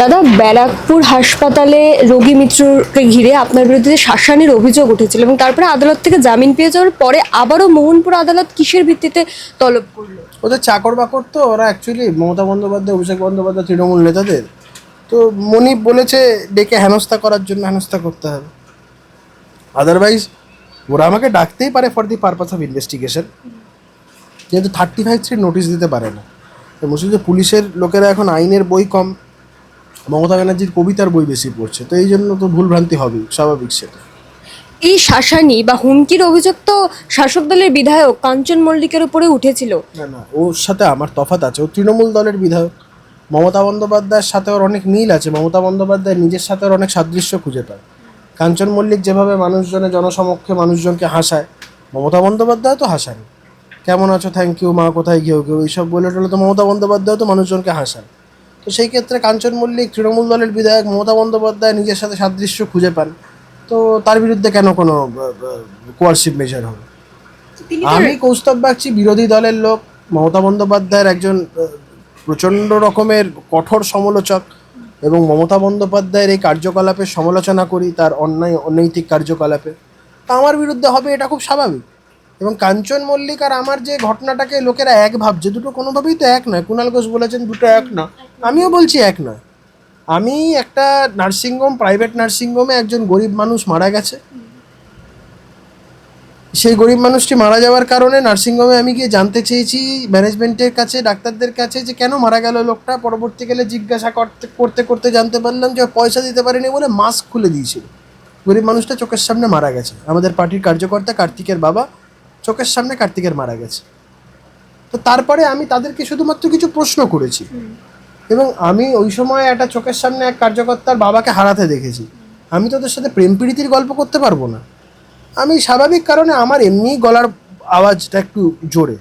দাদা, ব্যারাকপুর হাসপাতালে রোগী মিত্রকে ঘিরে আপনার বিরুদ্ধে যে শাসানির অভিযোগ উঠেছিল এবং তারপরে আদালত থেকে জামিন পেয়ে যাওয়ার পরে আবারও মোহনপুর আদালত কিসের ভিত্তিতে তলব করল? ওদের চাকর বাকর তো, ওরা অ্যাকচুয়ালি মমতা বন্দ্যোপাধ্যায়, অভিষেক বন্দ্যোপাধ্যায়, তৃণমূল নেতাদের। তো মনিপ বলেছে ডেকে হেনস্থা করার জন্য হেনস্থা করতে হবে। আদারওয়াইজ ওরা আমাকে ডাকতেই পারে for the purpose of investigation কিন্তু থার্টি ফাইভ থ্রি নোটিশ দিতে পারে না। মুসলিম পুলিশের লোকেরা এখন আইনের বই কম। মমতা ব্যানার্জির কবিতার বই বেশি পড়ছে তো এই জন্য তো ভুলভ্রান্তি হবেই স্বাভাবিক সেটা। এই শাসানি বা হুমকির অভিযোগ তো শাসক দলের বিধায়ক কাঞ্চন মল্লিকের উপরে উঠেছিল। না না ওর সাথে আমার তফাৎ আছে ও তৃণমূল দলের বিধায়ক। মমতা বন্দ্যোপাধ্যায়ের সাথে ওর অনেক মিল আছে মমতা বন্দ্যোপাধ্যায় নিজের সাথে ওর অনেক সাদৃশ্য খুঁজে পায়। কাঞ্চন মল্লিক যেভাবে মানুষজনের জনসমক্ষে মানুষজনকে হাসায় মমতা বন্দ্যোপাধ্যায় তো হাসায় কেমন আছো? থ্যাংক ইউ মা কোথায় গিয়েও কেউ এইসব বলে টলে তো মমতা বন্দ্যোপাধ্যায় তো মানুষজনকে হাসায়। তো সেই ক্ষেত্রে কাঞ্চন মল্লিক তৃণমূল দলের বিধায়ক মমতা বন্দ্যোপাধ্যায় নিজের সাথে সাদৃশ্য খুঁজে পান। তো তার বিরুদ্ধে কেন কোনো কোয়ারশিপ মেজার হবে? আমি কৌস্তব বাগচি বিরোধী দলের লোক। মমতা বন্দ্যোপাধ্যায়ের একজন প্রচণ্ড রকমের কঠোর সমালোচক এবং মমতা বন্দ্যোপাধ্যায়ের এই কার্যকলাপের সমালোচনা করি তার অন্যায় অনৈতিক কার্যকলাপে। তা আমার বিরুদ্ধে হবে এটা খুব স্বাভাবিক। এবং কাঞ্চন মল্লিক আর আমার যে ঘটনাটাকে লোকেরা এক ভাবছে, দুটো কোনোভাবেই তো এক নয়। কুণাল ঘোষ বলেছেন দুটো এক না আমিও বলছি এক নয়। আমি একটা নার্সিংহোম, প্রাইভেট নার্সিংহোমে একজন গরিব মানুষ মারা গেছে। সেই গরিব মানুষটি মারা যাওয়ার কারণে নার্সিংহোমে আমি গিয়ে জানতে চেয়েছি ম্যানেজমেন্টের কাছে, ডাক্তারদের কাছে যে কেন মারা গেল লোকটা। পরবর্তীকালে জিজ্ঞাসা করতে করতে করতে জানতে পারলাম যে পয়সা দিতে পারেনি বলে মাস্ক খুলে দিয়েছিল। গরিব মানুষটা চোখের সামনে মারা গেছে। আমাদের পার্টির কার্যকর্তা কার্তিকের বাবা চোখের সামনে কার্তিকের মারা গেছে। তো তারপরে আমি তাদেরকে শুধুমাত্র কিছু প্রশ্ন করেছি। এবং আমি ওই সময় একটা চোখের সামনে এক কার্যকর্তার বাবাকে হারাতে দেখেছি। আমি তো ওদের সাথে প্রেম প্রীতির গল্প করতে পারব না। আমি স্বাভাবিক কারণে আমার এমনি গলার আওয়াজটা একটু জোরে।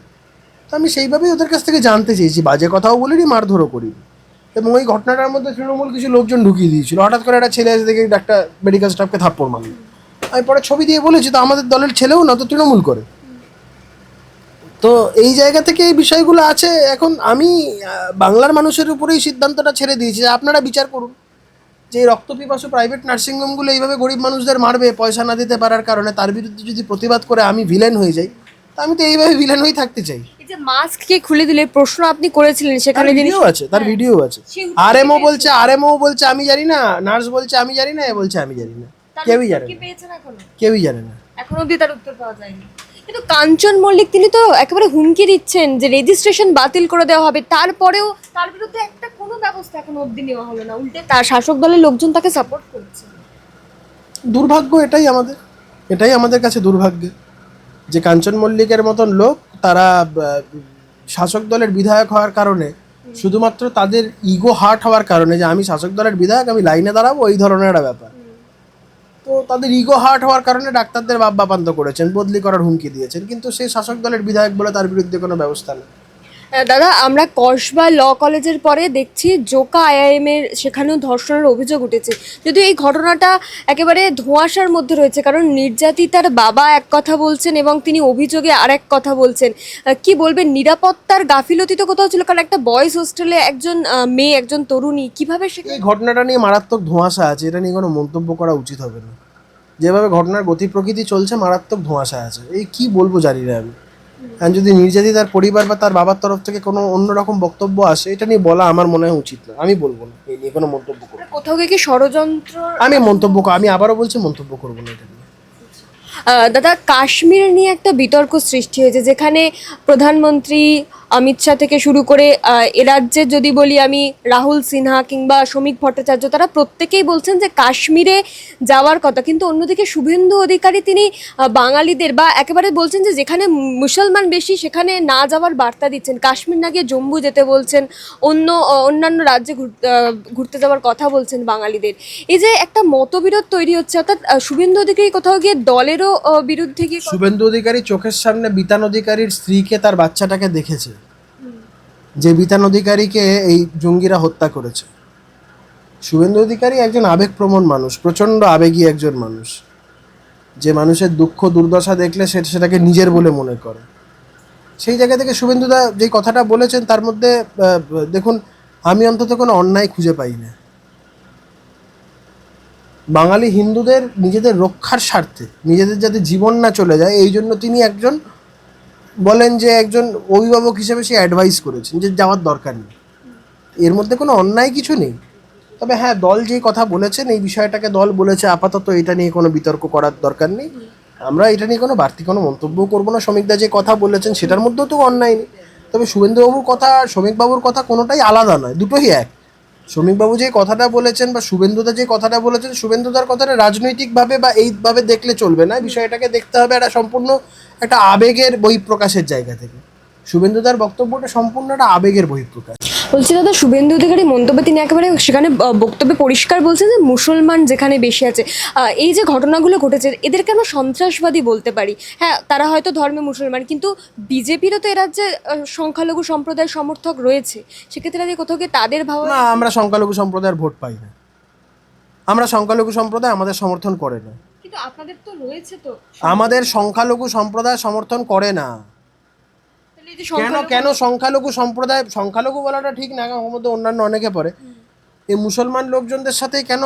তো আমি সেইভাবেই ওদের কাছ থেকে জানতে চেয়েছি বাজে কথাও বলিনি মারধরও করিনি। এবং ওই ঘটনাটার মধ্যে তৃণমূল কিছু লোকজন ঢুকিয়ে দিয়েছিল। হঠাৎ করে একটা ছেলে এসে দেখে ডাক্তার মেডিকেল স্টাফকে থাপ্পড় মারল। আমি পরে ছবি দিয়ে বলেছি তো আমাদের দলের ছেলেও না তো তৃণমূল করে। তো এই জায়গা থেকে এই বিষয়গুলো আছে। এখন আমি বাংলার মানুষের উপরেই সিদ্ধান্তটা ছেড়ে দিয়েছি যে আপনারা বিচার করুন। যে এই রক্তপিপাসু প্রাইভেট নার্সিংহোমগুলো এইভাবে গরিব মানুষদের মারবে পয়সা না দিতে পারার কারণে তার বিরুদ্ধে যদি প্রতিবাদ করে আমি ভিলেন হয়ে যাই তা আমি তো এইভাবে ভিলেন হয়ে থাকতে চাই। এই যে মাস্ক কে খুলে দিলে প্রশ্ন আপনি করেছিলেন সেখানে ভিডিও আছে তার ভিডিও আছে। আরএমও বলছে আরএমও বলছে আমি জানি না নার্স বলছে আমি জানি না এ বলছে আমি জানি না। কেউই জানে না। কেউই জানে না। এখন অবধি তার উত্তর পাওয়া যায়নি। কিন্তু কাঞ্চন মল্লিক তিনি তো একেবারে হুমকি দিচ্ছেন যে রেজিস্ট্রেশন বাতিল করে দেওয়া হবে। তারপরেও তার বিরুদ্ধে একটা কোনো ব্যবস্থা এখনও অবধি নেওয়া হলো না। উল্টে তার শাসক দলের লোকজন তাকে সাপোর্ট করছে। দুর্ভাগ্য এটাই আমাদের। এটাই আমাদের কাছে দুর্ভাগ্য। যে কাঞ্চন মল্লিকের মতন লোক তারা শাসক দলের বিধায়ক হওয়ার কারণে শুধুমাত্র তাদের ইগো হার্ট হওয়ার কারণে যে আমি শাসক দলের বিধায়ক আমি লাইনে দাঁড়াবো এই ধরনের একটা ব্যাপার। তো তাদের ইগো হার্ট হওয়ার কারণে ডাক্তারদের বাপ বাপান্ত করেছেন, বদলি করার হুমকি দিয়েছেন। কিন্তু সেই শাসক দলের বিধায়ক বলে তার বিরুদ্ধে কোনো ব্যবস্থা নেই। দাদা, আমরা কসবা ল কলেজের পরে দেখছি জোকা আইআইএম এর সেখানেও ধর্ষণের অভিযোগ উঠেছে। যদিও এই ঘটনাটা একেবারে ধোঁয়াশার মধ্যে রয়েছে, কারণ নির্যাতিতার বাবা এক কথা বলছেন এবং তিনি অভিযোগে আর এক কথা বলছেন। কি বলবেন? নিরাপত্তার গাফিলতি তো কোথাও ছিল, কারণ একটা বয়েজ হোস্টেলে একজন মেয়ে, একজন তরুণী, কীভাবে সে এই ঘটনাটা নিয়ে মারাত্মক ধোঁয়াশা আছে, এটা নিয়ে কোনো মন্তব্য করা উচিত হবে না। যেভাবে ঘটনার গতি প্রকৃতি চলছে, মারাত্মক ধোঁয়াশা আছে। এই কি বলব জানি না আমি। যদি নির্যাতিতার পরিবার বা তার বাবার তরফ থেকে কোনো অন্যরকম বক্তব্য আসে এটা নিয়ে বলা আমার মনে হয় উচিত না। আমি বলব না। এই নিয়ে কোনো মন্তব্য করব কোথাও গিয়ে কি ষড়যন্ত্র আমি মন্তব্য আমি আবারও বলছি মন্তব্য করব না এটা নিয়ে। দাদা, কাশ্মীর নিয়ে একটা বিতর্ক সৃষ্টি হয়েছে, যেখানে প্রধানমন্ত্রী অমিত শাহ থেকে শুরু করে এ রাজ্যে যদি বলি আমি, রাহুল সিনহা কিংবা শ্রমিক ভট্টাচার্য, তারা প্রত্যেকেই বলছেন যে কাশ্মীরে যাওয়ার কথা। কিন্তু অন্যদিকে শুভেন্দু অধিকারী তিনি বাঙালিদের বা একেবারে বলছেন যে যেখানে মুসলমান বেশি, সেখানে না যাওয়ার বার্তা দিচ্ছেন। কাশ্মীর না গিয়ে জম্মু যেতে বলছেন, অন্য, অন্যান্য রাজ্যে ঘুরতে যাওয়ার কথা বলছেন বাঙালিদের। এই যে একটা মতবিরোধ তৈরি হচ্ছে, অর্থাৎ শুভেন্দু অধিকারী কোথাও গিয়ে দলেরও বিরুদ্ধে গিয়ে শুভেন্দু অধিকারী চোখের সামনে বিতান অধিকারীর স্ত্রীকে তার বাচ্চাটাকে দেখেছে। যে বিতান অধিকারীকে এই জঙ্গিরা হত্যা করেছে। শুভেন্দু অধিকারী একজন আবেগপ্রবণ মানুষ প্রচণ্ড আবেগী একজন মানুষ। যে মানুষের দুঃখ দুর্দশা দেখলে সে সেটাকে নিজের বলে মনে করে। সেই জায়গা থেকে শুভেন্দুদা যে কথাটা বলেছেন তার মধ্যে দেখুন আমি অন্তত কোনো অন্যায় খুঁজে পাই না। বাঙালি হিন্দুদের নিজেদের রক্ষার স্বার্থে, নিজেদের যাতে জীবন না চলে যায়, এই জন্য তিনি একজন বলেন যে একজন অভিভাবক হিসেবে সে অ্যাডভাইস করেছেন যে যাওয়ার দরকার নেই। এর মধ্যে কোনো অন্যায় কিছু নেই। তবে হ্যাঁ দল যেই কথা বলেছেন, এই বিষয়টাকে দল বলেছে, আপাতত এটা নিয়ে কোনো বিতর্ক করার দরকার নেই। আমরা এটা নিয়ে কোনো বাড়তি কোনো মন্তব্য করব না। শ্রমিকদা যে কথা বলেছেন, সেটার মধ্যেও তো অন্যায় নেই। তবে শুভেন্দুবাবুর কথা শ্রমিকবাবুর কথা কোনোটাই আলাদা নয়, দুটোই এক। শ্রমিকবাবু যে কথাটা বলেছেন বা শুভেন্দুদা যে কথাটা বলেছেন, শুভেন্দুদার কথাটা রাজনৈতিকভাবে বা এইভাবে দেখলে চলবে না। বিষয়টাকে দেখতে হবে একটা সম্পূর্ণ একটা আবেগের বহিঃপ্রকাশের জায়গা থেকে। শুভেন্দুদার বক্তব্যটা সম্পূর্ণ একটা আবেগের বহিঃপ্রকাশ। বলছি দাদা শুভেন্দু অধিকারী মন্তব্যে তিনি একেবারে সেখানে বক্তব্যে পরিষ্কার বলছেন যে মুসলমান যেখানে বেশি আছে। এই যে ঘটনাগুলো ঘটেছে এদের কেন সন্ত্রাসবাদী বলতে পারি। হ্যাঁ তারা হয়তো ধর্মে মুসলমান কিন্তু বিজেপিরও তো এ রাজ্যে আহ, সংখ্যালঘু সম্প্রদায়ের সমর্থক রয়েছে। সেক্ষেত্রে কোথাও গিয়ে তাদের ভাব না আমরা সংখ্যালঘু সম্প্রদায়ের ভোট পাই না। আমরা সংখ্যালঘু সম্প্রদায় আমাদের সমর্থন করে না। কিন্তু আপনাদের তো রয়েছে তো। আমাদের সংখ্যালঘু সম্প্রদায় সমর্থন করে না। যে কেন কেন সংখ্যালঘু সম্প্রদায় সংখ্যালঘু বলাটা ঠিক না মধ্যে অন্যান্য অনেকে পড়ে। এই মুসলমান লোকজনদের সাথে কেন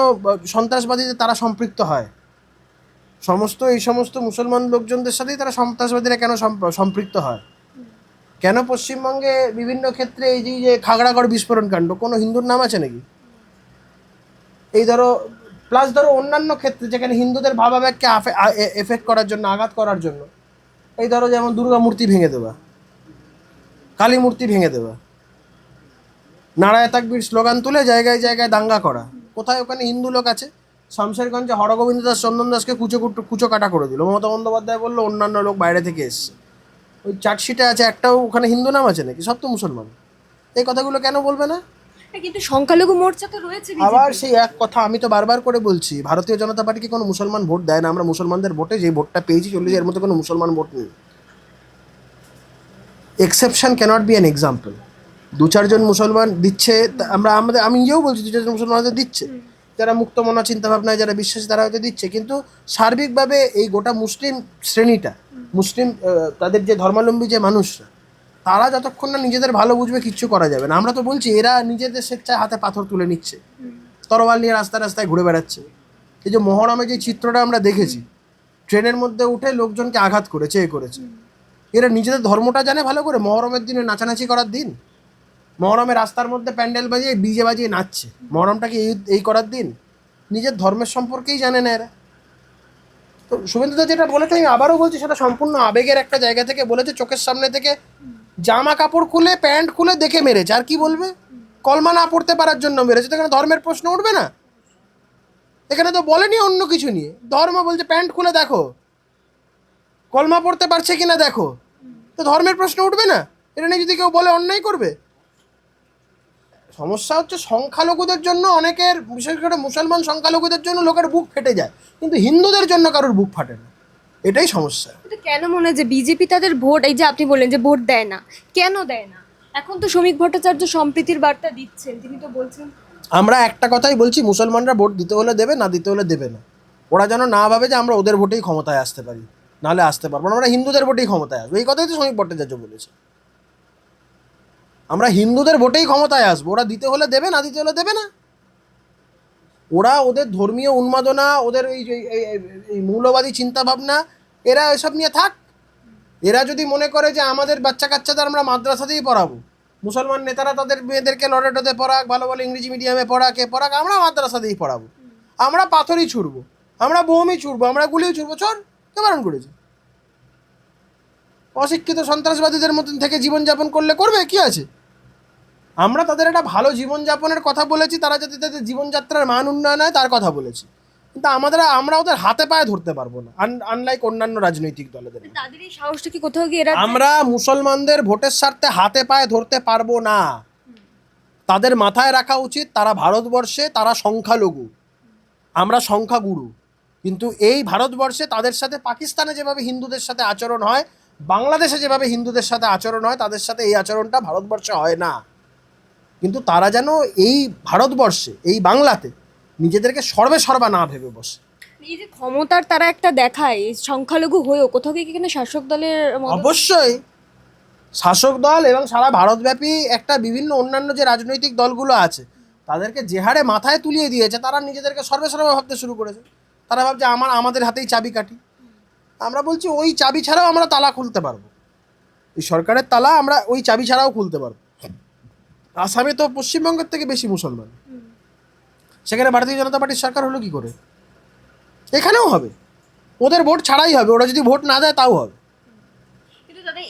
সন্ত্রাসবাদীদের তারা সম্পৃক্ত হয়? সমস্ত এই সমস্ত মুসলমান লোকজনদের সাথেই তারা সন্ত্রাসবাদীরা কেন সম্পৃক্ত হয়? কেন পশ্চিমবঙ্গে বিভিন্ন ক্ষেত্রে এই যে- যে খাগড়াগড় বিস্ফোরণ কাণ্ড কোনো হিন্দুর নাম আছে নাকি? এই ধরো প্লাস ধরো অন্যান্য ক্ষেত্রে যেখানে হিন্দুদের ভাবাবেগকে এফেক্ট করার জন্য আঘাত করার জন্য এই ধরো যেমন দুর্গা মূর্তি ভেঙে দেওয়া। কালী মূর্তি ভেঙে দেওয়া নারায় তাকবীর স্লোগান তুলে জায়গায় জায়গায় দাঙ্গা করা। কোথায়? ওখানে হিন্দু লোক আছে। শামশেরগঞ্জে হরগোবিন্দ দাস চন্দন দাসকে কুচো কুটো কুচো কাটা করে দিল। মমতা বন্দ্যোপাধ্যায় বলল অন্যান্য লোক বাইরে থেকে এসছে। ওই চার্জশিটে আছে একটাও ওখানে হিন্দু নাম আছে নাকি? সব তো মুসলমান। এই কথাগুলো কেন বলবে না? কিন্তু সংখ্যালঘু মোর্চা তো রয়েছে আবার সেই এক কথা আমি তো বারবার করে বলছি ভারতীয় জনতা পার্টিকে কোনো মুসলমান ভোট দেয় না। আমরা মুসলমানদের ভোটে যে ভোটটা পেয়েছি চল্লিশ এর মধ্যে কোনো মুসলমান ভোট নেই। Exception cannot be an example দু চারজন মুসলমান দিচ্ছে আমরা আমাদের আমি নিজেও বলছি দু চারজন মুসলমান হয়তো দিচ্ছে। যারা মুক্ত মনা চিন্তা ভাবনায় যারা বিশ্বাসী তারা হয়তো দিচ্ছে। কিন্তু সার্বিকভাবে এই গোটা মুসলিম শ্রেণীটা মুসলিম তাদের যে ধর্মাবলম্বী যে মানুষরা তারা যতক্ষণ না নিজেদের ভালো বুঝবে কিচ্ছু করা যাবে না। আমরা তো বলছি এরা নিজেদের স্বেচ্ছায় হাতে পাথর তুলে নিচ্ছে। তরোয়াল নিয়ে রাস্তায় রাস্তায় ঘুরে বেড়াচ্ছে। এই যে মহরমে যে চিত্রটা আমরা দেখেছি ট্রেনের মধ্যে উঠে লোকজনকে আঘাত করেছে এ করেছে। এরা নিজেদের ধর্মটা জানে ভালো করে। মহরমের দিনে নাচানাচি করার দিন। মহরমে রাস্তার মধ্যে প্যান্ডেল বাজিয়ে ডিজে বাজিয়ে নাচছে। মহরমটাকে এই এই করার দিন। নিজের ধর্মের সম্পর্কেই জানে না এরা। তো শুভেন্দুদা যেটা বলেছে আমি আবারও বলছি, সেটা সম্পূর্ণ আবেগের একটা জায়গা থেকে বলেছে। চোখের সামনে থেকে জামা কাপড় খুলে, প্যান্ট খুলে দেখে মেরেছে। আর কি বলবে? কলমা না পড়তে পারার জন্য মেরেছে। তো এখানে ধর্মের প্রশ্ন উঠবে না? এখানে তো বলেনি অন্য কিছু নিয়ে। ধর্ম বলছে, প্যান্ট খুলে দেখো। কলমা পড়তে পারছে কিনা দেখো। তো ধর্মের প্রশ্ন উঠবে না? এটা নিয়ে যদি কেউ বলে অন্যায় করবে? সমস্যা হচ্ছে সংখ্যালঘুদের জন্য অনেকের বিশেষ করে মুসলমান সংখ্যালঘুদের জন্য লোকের বুক ফেটে যায়। কিন্তু হিন্দুদের জন্য কারোর বুক ফাটে না। এটাই সমস্যা। কেন মনে হয় যে বিজেপি তাদের ভোট এই যে আপনি বললেন যে ভোট দেয় না কেন দেয় না? এখন তো শ্রমিক ভট্টাচার্য সম্প্রীতির বার্তা দিচ্ছেন তিনি তো বলছেন। আমরা একটা কথাই বলছি মুসলমানরা ভোট দিতে হলে দেবে না দিতে হলে দেবে না। ওরা যেন না ভাবে যে আমরা ওদের ভোটেই ক্ষমতায় আসতে পারি। নাহলে আসতে পারব না। আমরা হিন্দুদের ভোটেই ক্ষমতায় আসব। এই কথাই তো শ্রমিক ভট্টাচার্য বলেছে। আমরা হিন্দুদের ভোটেই ক্ষমতায় আসব। ওরা দিতে হলে দেবে, না দিতে হলে দেবে না। ওরা ওদের ধর্মীয় উন্মাদনা, ওদের এই- এই মৌলবাদী চিন্তাভাবনা, এরা এসব নিয়ে থাক। এরা যদি মনে করে যে আমাদের বাচ্চা কাচ্চাদের আমরা মাদ্রাসাতেই পড়াবো, মুসলমান নেতারা তাদের মেয়েদেরকে লরেটোতে পড়াক, ভালো ভালো ইংরেজি মিডিয়ামে পড়াক, এ পড়াক, আমরা মাদ্রাসাতেই পড়াবো। আমরা পাথরই ছুড়বো, আমরা বোমই ছুড়বো, আমরা গুলিও ছুড়বো। চল। কে বারণ করেছে অশিক্ষিত সন্ত্রাসবাদীদের মতন থেকে জীবনযাপন করলে করবে? কি আছে? আমরা তাদের একটা ভালো জীবনযাপনের কথা বলেছি তারা যাতে তাদের জীবনযাত্রার মান উন্নয়ন হয় তার কথা বলেছি। কিন্তু আমাদের আমরা ওদের হাতে পায়ে ধরতে পারব না আনলাইক অন্যান্য রাজনৈতিক দলেদের তাদের এই সাহসটা কি কোথাও গিয়ে আমরা মুসলমানদের ভোটের স্বার্থে হাতে পায়ে ধরতে পারব না। তাদের মাথায় রাখা উচিত তারা ভারতবর্ষে তারা সংখ্যালঘু। আমরা সংখ্যাগুরু। কিন্তু এই ভারতবর্ষে তাদের সাথে পাকিস্তানে যেভাবে হিন্দুদের সাথে আচরণ হয় বাংলাদেশে যেভাবে হিন্দুদের সাথে আচরণ হয় তাদের সাথে এই আচরণটা ভারতবর্ষে হয় না। কিন্তু তারা যেন এই ভারতবর্ষে এই বাংলাতে নিজেদেরকে সর্বে সর্বা না ভেবে বসে। এই যে ক্ষমতার তারা একটা দেখায় এই সংখ্যালঘু হয়েও কোথাও গিয়ে কি এখানে শাসক দলের অবশ্যই। শাসক দল এবং সারা ভারতব্যাপী একটা বিভিন্ন অন্যান্য যে রাজনৈতিক দলগুলো আছে তাদেরকে যে হারে মাথায় তুলিয়ে দিয়েছে তারা নিজেদেরকে সর্বেসর্বা ভাবতে শুরু করেছে। তারা ভাবছে আমার আমাদের হাতেই চাবি কাটি আমরা বলছি ওই চাবি ছাড়াও আমরা তালা খুলতে পারব। এই সরকারের তালা আমরা ওই চাবি ছাড়াও খুলতে পারব। আসামে তো পশ্চিমবঙ্গের থেকে বেশি মুসলমান। সেখানে ভারতীয় জনতা পার্টির সরকার হলো কি করে? এখানেও হবে। ওদের ভোট ছাড়াই হবে। ওরা যদি ভোট না দেয় তাও হবে।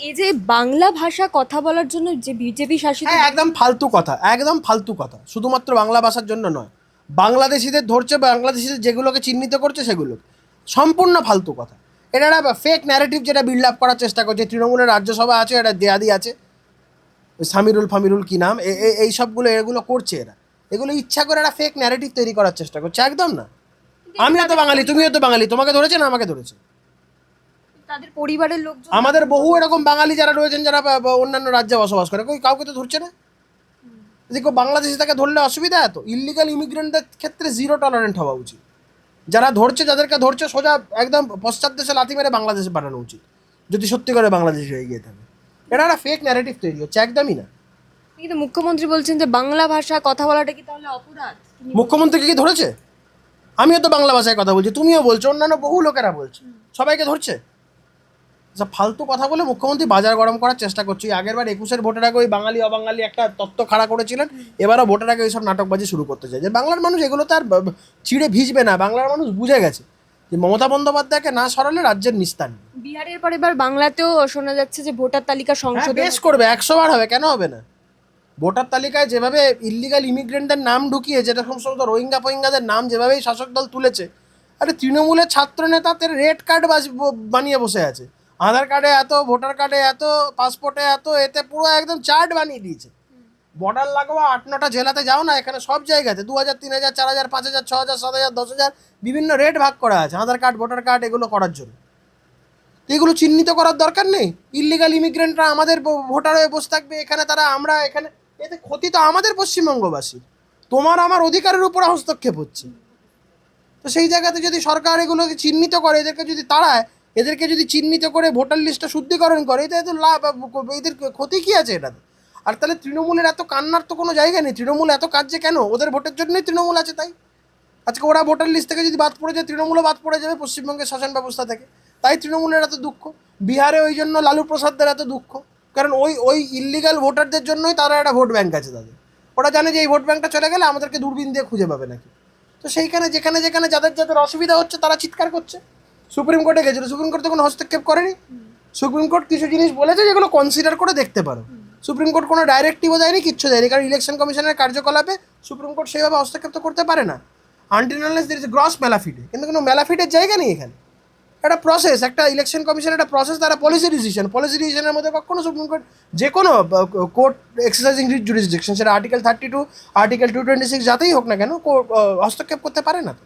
এই যে বাংলা ভাষা কথা বলার জন্য যে বিজেপি শাসিত হ্যাঁ একদম ফালতু কথা একদম ফালতু কথা। শুধুমাত্র বাংলা ভাষার জন্য নয়। বাংলাদেশিদের ধরছে বাংলাদেশিদের যেগুলোকে চিহ্নিত করছে সেগুলো সম্পূর্ণ ফালতু কথা। এটা একটা ফেক ন্যারেটিভ যেটা বিল্ড আপ করার চেষ্টা করছে। তৃণমূলের রাজ্যসভা আছে এটা দেয়াদি আছে। ওই সামিরুল ফামিরুল কি নাম? এই সবগুলো এগুলো করছে এরা। এগুলো ইচ্ছা করে একটা ফেক ন্যারেটিভ তৈরি করার চেষ্টা করছে একদম না। আমিও তো বাঙালি তুমিও তো বাঙালি তোমাকে ধরেছে না আমাকে ধরেছে? তাদের পরিবারের লোক আমাদের বহু এরকম বাঙালি যারা রয়েছেন যারা অন্যান্য রাজ্যে বসবাস করে কাউকে তো ধরছে না? দেখো বাংলাদেশে তাকে ধরলে অসুবিধা এত? ইলিগাল ইমিগ্রেন্টদের ক্ষেত্রে জিরো টলারেন্ট হওয়া উচিত। যারা ধরছে যাদেরকে ধরছে সোজা একদম পশ্চাৎ দেশে লাথি মেরে বাংলাদেশে পাঠানো উচিত। যদি সত্যি করে বাংলাদেশে হয়ে গিয়ে থাকে। এটা একটা ফেক ন্যারেটিভ তৈরি হচ্ছে একদমই না। কিন্তু মুখ্যমন্ত্রী বলছেন যে বাংলা ভাষা কথা বলাটা কি তাহলে অপরাধ? মুখ্যমন্ত্রীকে কি ধরেছে? আমিও তো বাংলা ভাষায় কথা বলছি তুমিও বলছো অন্যান্য বহু লোকেরা বলছে। সবাইকে ধরছে? যা ফালতু কথা বলে মুখ্যমন্ত্রী বাজার গরম করার চেষ্টা করছি। আগের বার একুশের ভোটের আগে ওই বাঙালি অবাঙালি একটা তত্ত্ব খাড়া করেছিলেন। এবারও ভোটের আগে এইসব নাটকবাজি শুরু করতে চাই যে বাংলার মানুষ এগুলো তো আর ব- ব- ছিঁড়ে ভিজবে না। বাংলার মানুষ বুঝে গেছে যে মমতা বন্দ্যোপাধ্যায়কে না সরালে রাজ্যের নিস্তার বিহারের পর এবার বাংলাতেও শোনা যাচ্ছে যে ভোটার তালিকা হ্যাঁ, সংশোধন বেশ করবে। একশো বার হবে কেন হবে না? ভোটার তালিকায় যেভাবে ইলিগাল ইমিগ্রেন্টদের নাম ঢুকিয়ে যেটা সমস্ত রোহিঙ্গা ফোহিঙ্গাদের নাম যেভাবেই শাসক দল তুলেছে আরে তৃণমূলের ছাত্র নেতা তার রেড কার্ড বানিয়ে বসে আছে। আধার কার্ডে এত, ভোটার কার্ডে এত, পাসপোর্টে এত, এতে পুরো একদম চার্ট বানিয়ে দিয়েছে। বর্ডার লাগোয়া আট, নটা জেলাতে যাও না, এখানে সব জায়গাতে দু হাজার, তিন হাজার, চার হাজার, পাঁচ হাজার, ছ হাজার, সাত হাজার, দশ হাজার বিভিন্ন রেট ভাগ করা আছে, আধার কার্ড, ভোটার কার্ড, এগুলো করার জন্য। এগুলো চিহ্নিত করার দরকার নেই? ইলিগাল ইমিগ্রেন্টরা আমাদের ভোটার হয়ে বসে থাকবে, এখানে তারা, আমরা এখানে, এতে ক্ষতি তো আমাদের পশ্চিমবঙ্গবাসী। তোমার আমার অধিকারের উপর হস্তক্ষেপ হচ্ছে। তো সেই জায়গাতে যদি সরকার এগুলোকে চিহ্নিত করে, এদেরকে যদি তাড়ায় এদেরকে যদি চিহ্নিত করে ভোটার লিস্টটা শুদ্ধিকরণ করে, এতে তো লাভ এদের ক্ষতি কী আছে এটাতে? আর তাহলে তৃণমূলের এত কান্নার তো কোনো জায়গা নেই। তৃণমূল এত কাজে কেন? ওদের ভোটের জন্যই তৃণমূল আছে তাই। আজকে ওরা ভোটার লিস্ট থেকে যদি বাদ পড়ে যায়, তৃণমূলও বাদ পড়ে যাবে পশ্চিমবঙ্গের শাসন ব্যবস্থা থেকে। তাই তৃণমূলের এত দুঃখ। বিহারে ওই জন্য লালু প্রসাদদের এত দুঃখ। কারণ ওই ওই ইলিগাল ভোটারদের জন্যই তারা একটা ভোট ব্যাঙ্ক আছে তাদের। ওরা জানে যে এই ভোট ব্যাঙ্কটা চলে গেলে আমাদেরকে দূরবীন দিয়ে খুঁজে পাবে নাকি। তো সেইখানে যেখানে যেখানে যাদের যাদের অসুবিধা হচ্ছে, তারা চিৎকার করছে। সুপ্রিম কোর্টে গেছিল। সুপ্রিম কোর্ট তো কোনো হস্তক্ষেপ করেনি। সুপ্রিম কোর্ট কিছু জিনিস বলেছে যেগুলো কনসিডার করে দেখতে পারো। সুপ্রিম কোর্ট কোনো ডাইরেক্টিভও দেয়নি, কিচ্ছু দেয়নি, কারণ ইলেকশন কমিশনের কার্যকলাপে সুপ্রিম কোর্ট সেইভাবে হস্তক্ষেপ তো করতে পারে না। আনটিনালেস দের ইজ গ্রস মেলাফিটে কিন্তু কোনো মেলাফিটের জায়গা নেই এখানে। একটা প্রসেস একটা ইলেকশন কমিশন একটা প্রসেস তারা পলিসি ডিসিশন পলিসি ডিসিশনের মধ্যে কখনো সুপ্রিম কোর্ট যে কোনো কোর্ট এক্সারসাইজিং জুরিসডিকশন সেটা article thirty two article two twenty six যাতেই হোক না কেন হস্তক্ষেপ করতে পারে না তো।